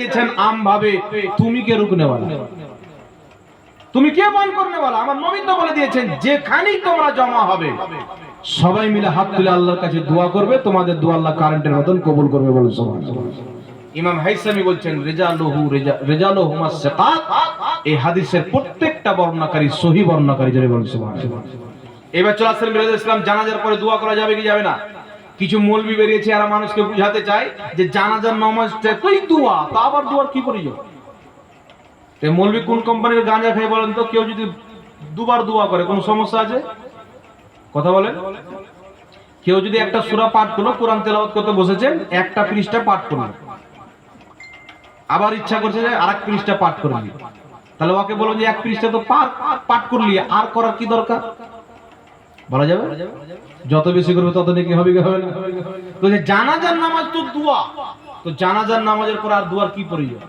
দিয়েছেন আম ভাবে তুমি কে তুমি কে আমার নবীন তো বলে দিয়েছেন, যেখানেই তোমরা জমা হবে, সবাই মিলে হাত তুলে আল্লাহর কাছে দোয়া করবে, তোমাদের দোয়া আল্লাহ কারেন্টের মতন কবুল করবে বলে ইমাম হাইসামি বলছেন, রেজালহু এই হাদিসের প্রত্যেকটা বর্ণনাকারী, সহি বর্ণনাকারী যারা এবার চলে মিরাজ ইসলাম, জানাজার পরে দোয়া করা যাবে কি যাবে না? কিছু মৌলবি বেরিয়েছে আর মানুষকে বুঝাতে চায় যে জানাজার নামাজটা তুই দোয়া? তা আবার দোয়ার কি প্রয়োজন? মৌলবি কোন কোম্পানির গাঁজা খাই বলেন তো? কেউ যদি দুবার দোয়া করে, কোনো সমস্যা আছে? কথা বলেন। কেউ যদি একটা সূরা পাঠ করল, কোরআন তেলাওয়াত করতে বসেছেন, একটা পৃষ্ঠা পাঠ করল। আবার ইচ্ছা করছে যে আরেক পৃষ্ঠা পাঠ করলি তাহলে ওকে বলো যে এক পৃষ্ঠা তো পাঠ করলি, আর করার কি দরকার? বলা যাবে? যত বেশি করবে তত নাকি হবে, কি হবে না? তো যে জানাজার নামাজ তো দোয়া। তো জানাজার নামাজের পর আর দোয়ার কি প্রয়োজন?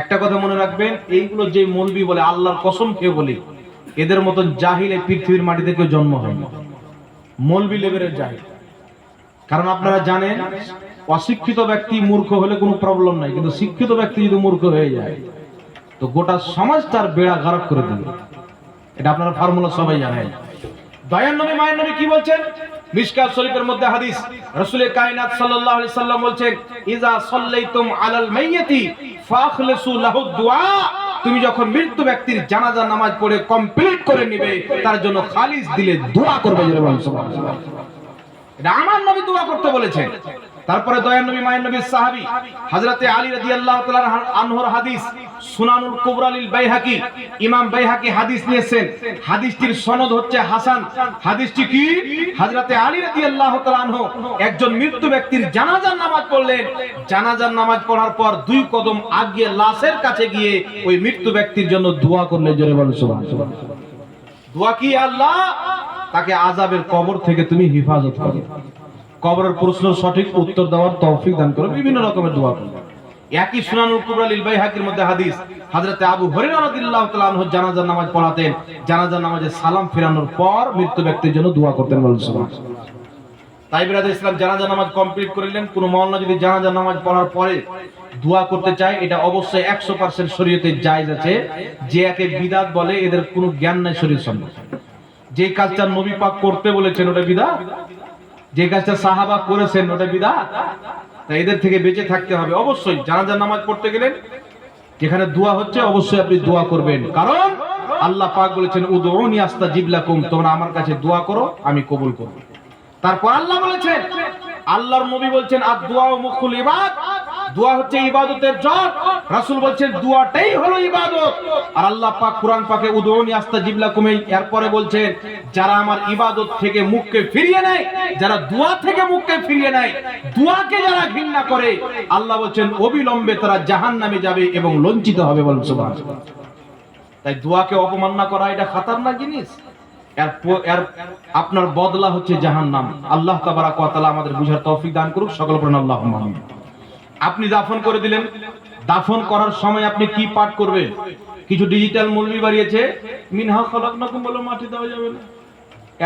একটা কথা মনে রাখবেন, এইগুলো যে মলবি বলে, আল্লাহর কসম খেয়ে বলে, এদের মতন জাহিল এই পৃথিবীর মাটিতে কেউ জন্ম হয়নি মলবি লেভেলের জাহিল। কারণ আপনারা জানেন, অশিক্ষিত ব্যক্তি মূর্খ হলে কোনো প্রবলেম নাই, কিন্তু শিক্ষিত ব্যক্তি যদি মূর্খ হয়ে যায়, তো গোটা সমাজ তার বেড়া খারাপ করে দিবে। এটা আপনারা ফর্মুলা সবাই জানেন। মায়ের নবী কি বলছেন? শরীফের মধ্যে হাদিস। কায়নাত সাল্লাল্লাহু আলাইহি সাল্লাম বলছেন ইজা সাল্লাইতুম আলাল লাহু দুআ তুমি যখন মৃত্যু ব্যক্তির জানাজা নামাজ পড়ে কমপ্লিট করে নিবে, তার জন্য খালিস দিলে দোয়া করবে এটা আমার নবী দোয়া করতে বলেছেন। তারপরে দয়ার নবী, মায়ের নবী সাহাবী হযরতে আলী রাদিয়াল্লাহু তাআলা আনহুর হাদিস সুনানুল কুবরা লিল বাইহাকি, ইমাম বাইহাকি হাদিস নিয়েছেন। হাদিসটির সনদ হচ্ছে হাসান। হাদিসটি কি? হযরতে আলী রাদিয়াল্লাহু তাআলা আনহু একজন মৃত্যু ব্যক্তির জানাজার নামাজ পড়লেন। জানাজার নামাজ পড়ার পর দুই কদম আগিয়ে লাশের কাছে গিয়ে ওই মৃত্যু ব্যক্তির জন্য দোয়া করলেন জোরে বলুন সুবহানাল্লাহ। দোয়া কি আল্লাহ? তাকে আজাবের কবর থেকে তুমি হেফাজত করো। কবরের প্রশ্ন সঠিক উত্তর দেওয়ার তৌফিক দান করো বিভিন্ন রকমের দোয়া করো একই সুনানুল কুবরা লিল বাইহাকির মধ্যে হাদিস, হযরতে আবু হুরায়রা রাদিয়াল্লাহু তাআলা আনহু জানাজার নামাজ পড়াতেন। জানাজার নামাজে সালাম ফেরানোর পর মৃত্যু ব্যক্তির জন্য দোয়া করতেন বলেন সুবহানাল্লাহ। তাই বিরাদ ইসলাম জানাজা নামাজ কমপ্লিট করলেন কোন মহল্লা যদি জানাজা নামাজ পড়ার পরে দোয়া করতে চায়, এটা অবশ্যই একশো পার্সেন্ট শরীয়তে জায়েজ আছে। যে একে বিদাত বলে, এদের কোনো জ্ঞান নাই শরীর সম্বন্ধে। যে কাজটা নবী পাক করতে বলেছেন, ওটা বিদাত? যে কাজটা সাহাবা করেছেন, ওটা বিদাত। তাই এদের থেকে বেঁচে থাকতে হবে। অবশ্যই জানাজা নামাজ পড়তে গেলেন, যেখানে দোয়া হচ্ছে, অবশ্যই আপনি দোয়া করবেন। কারণ আল্লাহ পাক বলেছেন, উদউনি আস্তাজিব লাকুম তোমরা আমার কাছে দোয়া করো, আমি কবুল করব। তারপর আল্লাহ বলেছেন, আল্লাহর নবী বলছেন আর দোয়া মুখুল ইবাদ দোয়া হচ্ছে ইবাদতের জট রাসূল বলছেন, দুয়াটাই হলো ইবাদত। আর আল্লাহ পাক কুরআন পাকে উদউনি আস্তাজিব লাকুম এই এরপরে বলছেন, যারা আমার ইবাদত থেকে মুখকে ফিরিয়ে নেয়, যারা দোয়া থেকে মুখকে ফিরিয়ে নেয়, দোয়াকে যারা ঘৃণা করে, আল্লাহ বলছেন, অবিলম্বে তারা জাহান্নামে যাবে এবং লঞ্চিত হবে বলেন সুবহানাল্লাহ। তাই দোয়াকে অপমাননা করা এটা খাতারনাক জিনিস। এর আপনার বদলা হচ্ছে জাহান্নাম। আল্লাহ তাবারাক ওয়া তাআলা আমাদের বুঝার তৌফিক দান করুক, সকল আল্লাহুম্মা আমিন। আপনি দাফন করে দিলেন দাফন করার সময় আপনি কি পাঠ করবেন? কিছু ডিজিটাল মৌলবি বাড়িয়েছে। মিনহা খলাকনাকুম বলে, মাটি দেওয়া যাবে না।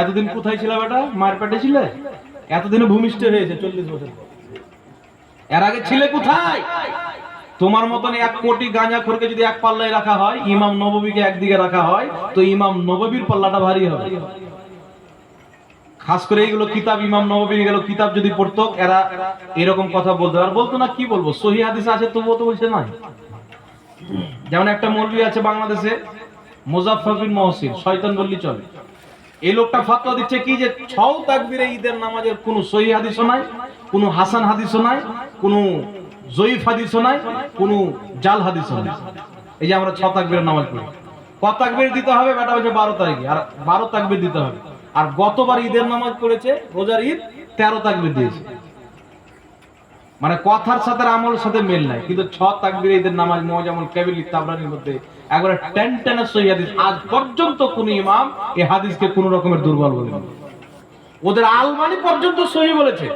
এতদিন কোথায় ছিল বেটা? মায়ের পেটে ছিলে? এতদিনে ভূমিষ্ঠ হয়েছে, চল্লিশ বছর। এর আগে ছিলে কোথায়? তোমার মতন এক কোটি গাঁজা খোরকে যদি এক পাল্লায় রাখা হয়, ইমাম নববীকে একদিকে রাখা হয়, তো ইমাম নববীর পাল্লাটা ভারী হবে। খাস করে এইগুলো কিতাব ইমাম নববী গেল কিতাব যদি পড়তো, এরা এরকম কথা বলতো। আর বলতো না, কি বলব? সহি হাদিস আছে, তবুও তো বলছে নাই যেমন একটা মৌলবী আছে বাংলাদেশে, মুজাফফর বিন মহসিন, শয়তান বললি চলে। এই লোকটা ফতোয়া দিচ্ছে কি যে, ছও তাকবীরে ঈদের নামাজের কোনো সহি হাদিসও নাই, কোনো হাসান হাদিসও নাই, কোনো জয়ীফ হাদিসও নাই, কোনো জাল হাদিসও নাই। এই যে আমরা ছ তাকবীরের নামাজ পড়ি। ক তাকবীর দিতে হবে? বেটা হচ্ছে বারো তারিখে। আর বারো তাকবীর দিতে হবে। আর গতবার ঈদের নামাজ পড়েছে, রোজার ঈদ, তেরো তাকবীর দিয়েছে। মানে কথার সাথে আমলের সাথে মেল নাই। কিন্তু ছ তাকবীরে ঈদের নামাজ মোজামুল কাবিল তাবরানির মধ্যে একবারে টেন টেনের সহি হাদিস। আজ পর্যন্ত কোন ইমাম এই হাদিসকে কোন রকমের দুর্বল বলেন। ওদের আলমানি পর্যন্ত সহি বলেছে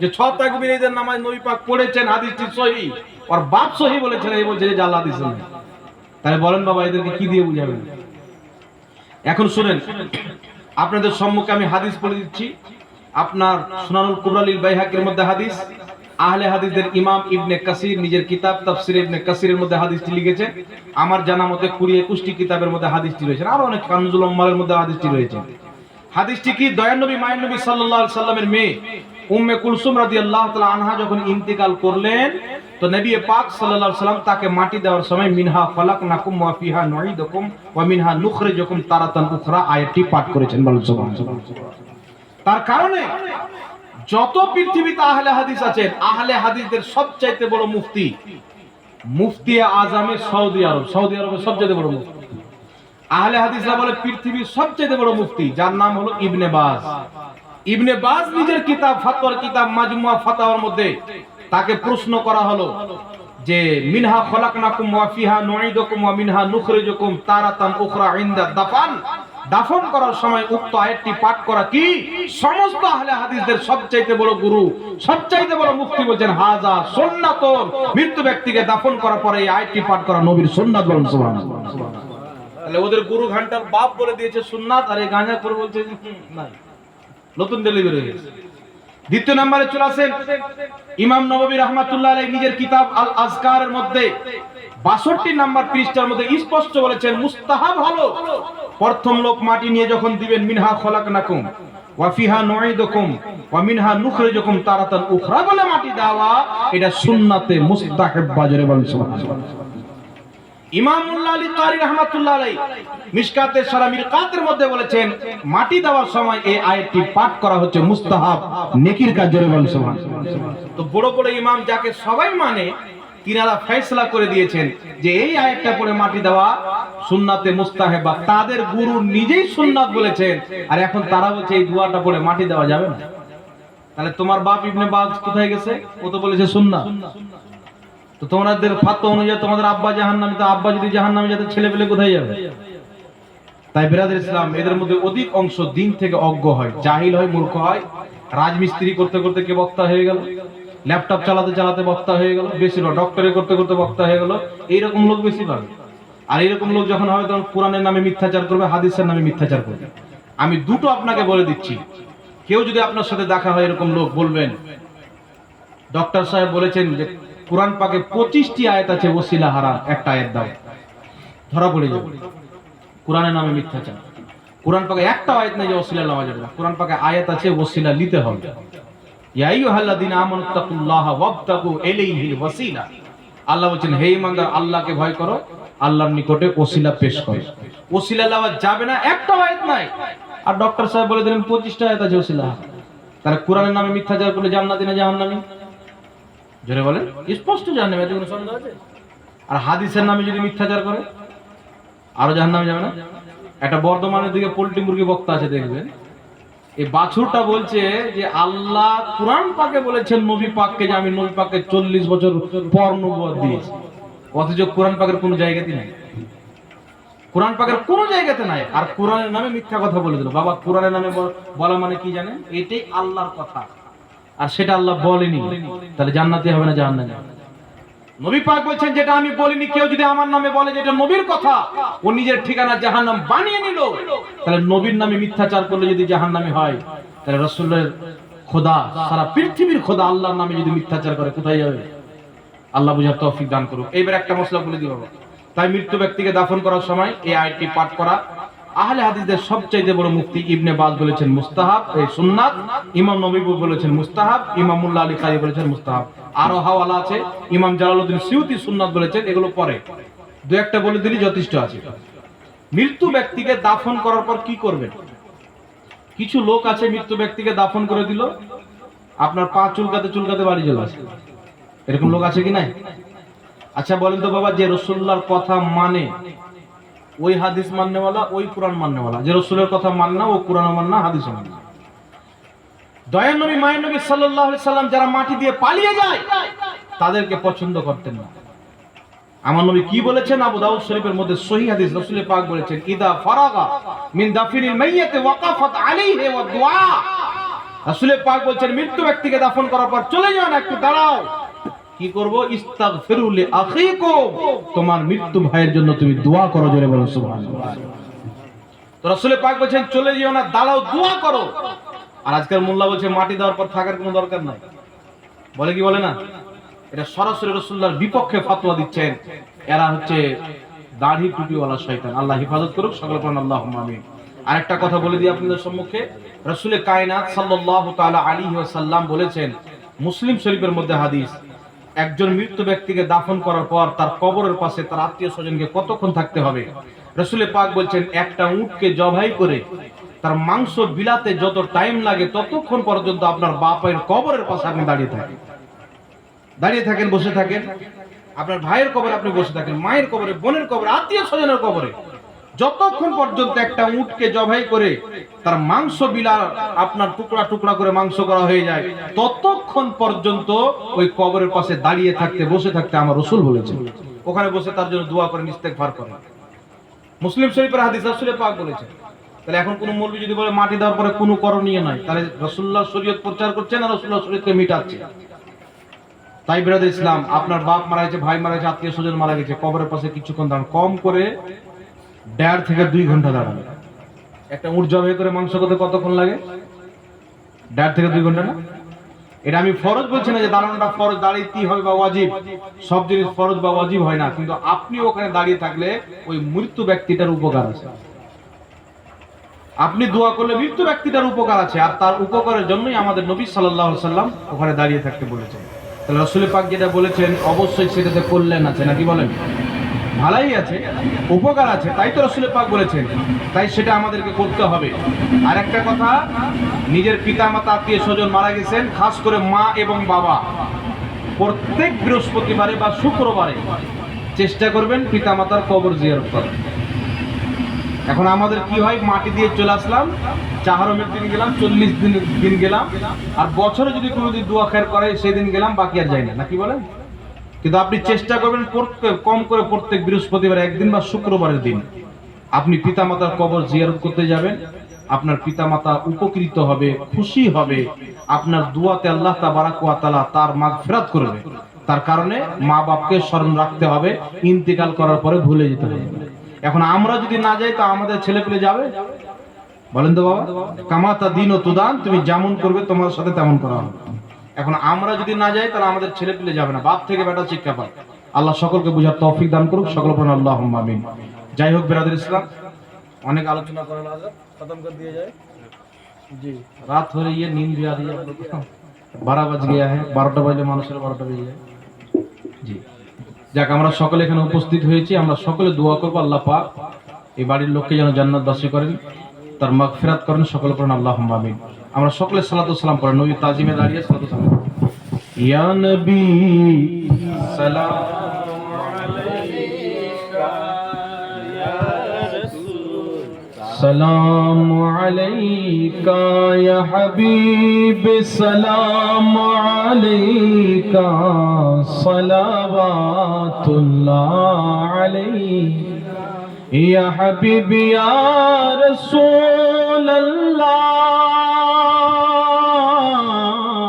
যে ছ তাকবির ঈদের নামাজ নবী পাক পড়েছেন, হাদিসটি সহি। আর বাপ সহি বলেছেন এই বলছে যে আল্লাহ হাদিস তাই বলেন বাবা, এদেরকে কি দিয়ে বুঝাবেন? এখন শুনেন আপনাদের সম্মুখে আমি হাদিস বলে দিচ্ছি। আপনার সুনানুল কুবরালিল বাইহাকের মধ্যে হাদিস, আহলে হাদিসদের ইমাম ইবনে কাসির নিজের কিতাব, তাফসির ইবনে কাসিরের মধ্যে হাদিসটি লিখেছে। আমার জানা মতে কুড়ি একুশটি কিতাবের মধ্যে হাদিসটি রয়েছে। আরও অনেক কানজুল মধ্যে হাদিসটি রয়েছে। হাদিসটি কি? দয়ান নবী মায়ের নবী সাল্লাল্লাহু সাল্লামের মেয়ে। উম্মে কুলসুম রাদিয়াল্লাহু তাআলা আনহা যখন ইন্তেকাল করলেন, তো নবী পাক সাল্লাল্লাহু সাল্লাম তাকে মাটি দেওয়ার সময় মিনহা খালাকনাকুম ওয়া ফিহা নুঈদুকুম ওয়া মিনহা নুখরিজুকুম তারাতান উখরা আয়াতটি পাঠ করেছেন তার কারণে যত পৃথিবীতে আহলে হাদিস আছেন, আহলে হাদিসদের সবচাইতে বড় মুফতি মুফতি আজমে সৌদি আরব। সৌদি আরবের সবচাইতে বড় মুফতি। আহলে হাদিসরা বলে পৃথিবীর সবচেয়ে বড় মুফতি, যার নাম হলো ইবনে বাজ। ইবনে বাজ নিজের কিতাব ফাতওয়ার কিতাব মাজমুয়া ফাতাওয়ার মধ্যে তাকে প্রশ্ন করা হলো যে, মিনহা খলাকনাকুম ওয়া ফিহা নুঈদুকুম ওয়া মিনহা নুখরিজুকুম তারাতান উখরা ইনদা দাফান। দাফন করার সময় উক্ত আয়াতটি পাঠ করা কি? সমস্ত আহলে হাদিসদের সবচাইতে বড় গুরু, সবচাইতে বড় মুফতি বলছেন হাজা সুন্নাতুন। মৃত্যু ব্যক্তিকে দাফন করার পরে এই আয়াতটি পাঠ করা নবীর সুন্নাত বলুন, সুবহানাল্লাহ। তাহলে ওদের গুরু ঘণ্টার বাপ বলে দিয়েছে সুন্নাত, আর এই গাঁজা করে বলছে নাই। নতুন ডেলিভারি হয়ে গেছে। দ্বিতীয় নম্বরে চলে আসেন ইমাম নববী রহমাতুল্লাহ আলাইহি নিজের কিতাব আল আজকারের মধ্যে বাষট্টি নাম্বার পৃষ্ঠার মধ্যে স্পষ্ট বলেছেন, মুস্তাহাব হলো প্রথম লোক মাটি নিয়ে যখন দিবেন, মিনহা খলাকনাকুম ওয়া ফিহা নুঈদুকুম ওয়া মিনহা নুখরিজুকুম তারাতান উখরা। বলে মাটি দেওয়া, এটা সুন্নাতে মুস্তাহাব বাজারে বলেন, সুবহানাল্লাহ। ইমামুল্লাহ আলী কারি রহমাতুল্লাহ আলাই মিশকাতে সারা মিরকাতের মধ্যে বলেছেন, মাটি দেওয়ার সময় এই আয়াতটি পাঠ করা হচ্ছে মুস্তাহাব, নেকির কাজ জোরে বলেন তো বড় বড় ইমাম যাকে সবাই মানে তিনারা ফয়সালা করে দিয়েছেন যে এই আয়াতটা পড়ে মাটি দেওয়া সুন্নাতে মুস্তাহেব। তাদের গুরু নিজেই সুন্নাত বলেছেন, আর এখন তারা বলছে এই দুয়াটা পড়ে মাটি দেওয়া যাবে না। তাহলে তোমার বাপ ইবনে বাজ কোথায় গেছে? ও তো বলেছে সুন্নাত। তো তোমাদের ফাত্তা অনুযায়ী তোমাদের আব্বা জাহান্নামী, তো আব্বা যদি জাহান্নামী যাতে ছেলে পেলে কোথায় যাবে? তাই বেরাদের ইসলাম, এদের মধ্যে অধিক অংশ দিন থেকে অজ্ঞ হয়, জাহিল হয়, মূর্খ হয়। রাজমিস্ত্রি করতে করতে কে বক্তা হয়ে গেল? ল্যাপটপ চালাতে চালাতে বক্তা হয়ে গেল, বেশি ডক্টরে করতে করতে বক্তা হয়ে গেল। এইরকম লোক বেশি পাবে আর এইরকম লোক যখন হবে, তখন কোরআনের নামে মিথ্যাচার করবে, হাদিসের নামে মিথ্যাচার করবে। আমি দুটো আপনাকে বলে দিচ্ছি। কেউ যদি আপনার সাথে দেখা হয় এরকম লোক বলবেন, ডক্টর সাহেব বলেছেন যে কোরআন পাকে পঁচিশটি আয়াত আছে, ওসিলা হারা একটা আয়াত দাও। ধরা পড়ে যাবে। কোরআনের নামে মিথ্যাচার। কোরআন পাকে একটা আয়াত নেই যে ওসিলা নেওয়া যাবে না। কোরআন পাকে আয়াত আছে, ওসিলা নিতে হবে। আল্লাহ বলছেন, হে ইমানদার, আল্লাহকে ভয় করো, আল্লাহর নিকটে ওসিলা পেশ করো। ওসিলা নেওয়া যাবে না একটা আয়াত নাই। আর ডক্টর সাহেব বলে দিলেন, পঁচিশটা আয়াত আছে ওসিলা তাহলে কোরআনের নামে মিথ্যাচার করলে জান্নাতি না জাহান্নামী? জোরে বলে স্পষ্ট জাহান্নামী কোনো সন্দেহ আছে? আর হাদিসের নামে যদি মিথ্যাচার করে, আরও জাহান্নামে যাবে না? একটা বর্ধমানের দিকে পোল্ট্রি মুরগি বক্তা আছে, দেখবেন। এই বাছুরটা বলছে যে, আল্লাহ কোরআন পাকে বলেছেন, নবী পাককে যে আমি নবী পাককে চল্লিশ বছর পর নবুয়ত দিয়েছি। অথচ কোরআন পাকের কোনো জায়গাতে নাই। কোরআন পাকের কোনো জায়গাতে নাই। আর কোরআনের নামে মিথ্যা কথা বলে দিল। বাবা, কোরআনের নামে বলা মানে কি জানেন? এটাই আল্লাহর কথা। আর সেটা আল্লাহ বলেনি। তাহলে জান্নাতি হবে না জাহান্নামে? নবী পাক বলছেন, যেটা আমি বলিনি, কেউ যদি আমার নামে বলে যেটা নবীর কথা, ও নিজের ঠিকানা জাহান্নাম বানিয়ে নিল। তাহলে নবীর নামে মিথ্যাচার করলে যদি জাহান্নামী হয়, তাহলে রসুলের খোদা, সারা পৃথিবীর খোদা আল্লাহর নামে যদি মিথ্যাচার করে, কোথায় যাবে? আল্লাহ বুঝার তৌফিক দান করুক। এইবার একটা মশলা বলে দিব তাই মৃত্যু ব্যক্তিকে দাফন করার সময় এই আয়াতটি পাঠ করা আহলে হাদিসদের সবচাইতে বড় মুফতি ইবনে বাজ বলেছেন মুস্তাহাব, এই সুন্নাত। ইমাম নবী বলেছেন মুস্তাহাব, ইমামুল্লাহ আলী কারি বলেছেন মুস্তাহাব। আরও হাওয়ালা আছে, ইমাম জালালউদ্দিন সিউতি সুন্নাত বলেছেন, এগুলো পরে। দু একটা বলে দিলি যথেষ্ট আছে। মৃত্যু ব্যক্তিকে দাফন করার পর কি করবেন? কিছু লোক আছে মৃত্যু ব্যক্তিকে দাফন করে দিল, আপনার পা চুলকাতে চুলকাতে বাড়ি চলে আসে। এরকম লোক আছে কি নাই? আচ্ছা বলেন তো বাবা, যে রসুল্লাহর কথা মানে ওই হাদিস মাননেওয়ালা ওই কোরআন মাননেওয়ালা যে রসুলের কথা মাননা, ও কোরআন মাননা হাদিস মাননা। দয়ার নবী, মায়ের নবী আলাইহি সাল্লাম যারা মাটি দিয়ে পালিয়ে যায়, তাদেরকে পছন্দ করতেন না। আমার নবী কি বলেছেন? আবু দাউদ শরীফের মধ্যে সহিহ হাদিস রাসূল পাক বলেছেন, ইদা ফারাগা মিন দাফিনিল মাইয়াতি ওয়াকাফাত আলাইহি ওয়া দুআ রাসূল পাক বলেছেন, মৃত্যু ব্যক্তিকে দাফন করার পর চলে যান, একটু দাঁড়াও। কি করব? ইস্তাগফিরু লি আখিকুম তোমার মৃত্যু ভাইয়ের জন্য তুমি দোয়া করো, জোরে বলো, সুবহানাল্লাহ। তো পাক বলছেন, চলে যেও না, দাঁড়াও, দোয়া করো। আর আজকাল মোল্লা বলছে, মাটি দেওয়ার পর থাকার কোনো দরকার নাই। বলে কি বলে না? এটা সরাসরি রসুল্লাহর বিপক্ষে ফাতোয়া দিচ্ছেন। এরা হচ্ছে দাড়ি টুপিওয়ালা শয়তান। আল্লাহ হেফাজত করুক, সকল প্রাণ আল্লাহ আমিন। আরেকটা কথা বলে দিই আপনাদের সম্মুখে। রসুলের কায়নাত সাল্লাল্লাহু তাআলা আলাইহি ওয়াসাল্লাম বলেছেন, মুসলিম শরীফের মধ্যে হাদিস একজন মৃত ব্যক্তিকে দাফন করার পর তার কবরের পাশে তার আত্মীয় স্বজনকে কতক্ষণ থাকতে হবে? রসুলের পাক বলছেন, একটা উটকে জবাই করে তার মাংস বিলাতে যত টাইম লাগে ততক্ষণ পর্যন্ত আপনার বাপের কবরের পাশে আপনি দাঁড়িয়ে থাকেন। দাঁড়িয়ে থাকেন, বসে থাকেন। আপনার ভাইয়ের কবরে আপনি বসে থাকেন, মায়ের কবরে, বোনের কবরে, আত্মীয় স্বজনের কবরে। যতক্ষণ পর্যন্ত একটা উটকে জবাই করে তার মাংস বিলার আপনার টুকরা টুকরা করে মাংস করা হয়ে যায়, ততক্ষণ পর্যন্ত ওই কবরের পাশে দাঁড়িয়ে থাকতে, বসে থাকতে আমার রসুল বলেছে ওখানে বসে তার জন্য দোয়া করে ইস্তেগফার করে মুসলিম শরীফের হাদিস রাসূলে পাক বলেছে তাহলে এখন কোন মৌলবী যদি বলে মাটি দেওয়ার পরে কোনো করণীয় নাই, তাহলে রাসূলুল্লাহ শরীয়ত প্রচার করছে না রাসূলুল্লাহ শরীয়তকে মিটাচ্ছে? তাই বিরাদ ইসলাম, আপনার বাপ মারা গেছে, ভাই মারা গেছে, আত্মীয় স্বজন মারা গেছে, কবরের পাশে কিছুক্ষণ দাঁড়ান, কম করে দেড় থেকে দুই ঘণ্টা দাঁড়ান একটা উট জবাই করে মাংস করতে কতক্ষণ লাগে? দেড় থেকে দুই ঘণ্টা না? এটা আমি ফরজ বলছি না যে দাঁড়ানোটা ফরজ দাঁড়িয়েতেই হবে বা ওয়াজিব? সব জিনিস ফরজ বা ওয়াজিব হয় না, কিন্তু আপনি ওখানে দাঁড়িয়ে থাকলে ওই মৃত্যু ব্যক্তিটার উপকার আছে। আপনি দোয়া করলে মৃত্যু ব্যক্তিটার উপকার আছে, আর তার উপকারের জন্যই আমাদের নবী আলাইহি সাল্লাম ওখানে দাঁড়িয়ে থাকতে বলেছেন। তাহলে রসুল পাক যেটা বলেছেন, অবশ্যই সেটাতে কল্যাণ আছে, নাকি বলেন? ভালাই আছে, উপকার আছে, তাই তো রসুল পাক বলেছেন। তাই সেটা আমাদেরকে করতে হবে। আর একটা কথা, নিজের পিতা মাতা আত্মীয় স্বজন মারা গেছেন, খাস করে মা এবং বাবা। প্রত্যেক বৃহস্পতিবারে বা শুক্রবারে চেষ্টা করবেন পিতা মাতার কবর জিয়ারত করার। এখন আমাদের কি হয়, মাটি দিয়ে চলে আসলাম, চাহারমের দিন গেলাম, চল্লিশ দিন দিন গেলাম, আর বছরে যদি কোনোদিন দোয়া খের করে সেদিন গেলাম, বাকি আর যাই না। নাকি বলেন? কিন্তু আপনি চেষ্টা করবেন কম করে প্রত্যেক বৃহস্পতিবার একদিন বা শুক্রবারের দিন। আপনি পিতামাতার কবর জিয়ারত করতে যাবেন, আপনার পিতামাতা উপকৃত হবে, খুশি হবে, আপনার দুয়াতে আল্লাহ তাবারাক তার তার মাগফিরাত করবে। তার কারণে মা বাপকে স্মরণ রাখতে হবে, ইন্তেকাল করার পরে ভুলে যেতে হবে। এখন আমরা যদি না যাই, তো আমাদের ছেলে পেলে যাবে? বলেন তো বাবা, কামাতা দিন ও তুদান, তুমি যেমন করবে তোমার সাথে তেমন করা হবে। এখন আমরা যদি না যাই তাহলে আমাদের ছেলে পেলে যাবে না বাপ থেকে বেটা শিক্ষা পায় আল্লাহ সকলকে বুঝার তৌফিক দান করুক সকল প্রাণ আল্লাহ আমিন যাই হোক বেরাদের ইসলাম অনেক আলোচনা করা লাগে খতম করে দিয়ে যায় জি রাত হয়ে গিয়ে नींद भी आ रही है आप लोग को बारह बज गया है বারোটা বাজলে মানুষের বারোটা বেজে যায় জি যাক আমরা সকলে এখানে উপস্থিত হয়েছি আমরা সকলে দোয়া করবো আল্লাহ পাক এই বাড়ির লোককে যেন জান্নাতবাসী করেন তার মাগফিরাত করেন সকলে পড়েন আল্লাহ আমিন আমরা সকলে সালাতু সালাম পড়েন নবী তাজিমে দাঁড়িয়ে সালাতু সালাম ইয়া নবী সালাম سلام عليك يا حبيب سلام عليك صلوات الله عليك يا حبيبي يا رسول الله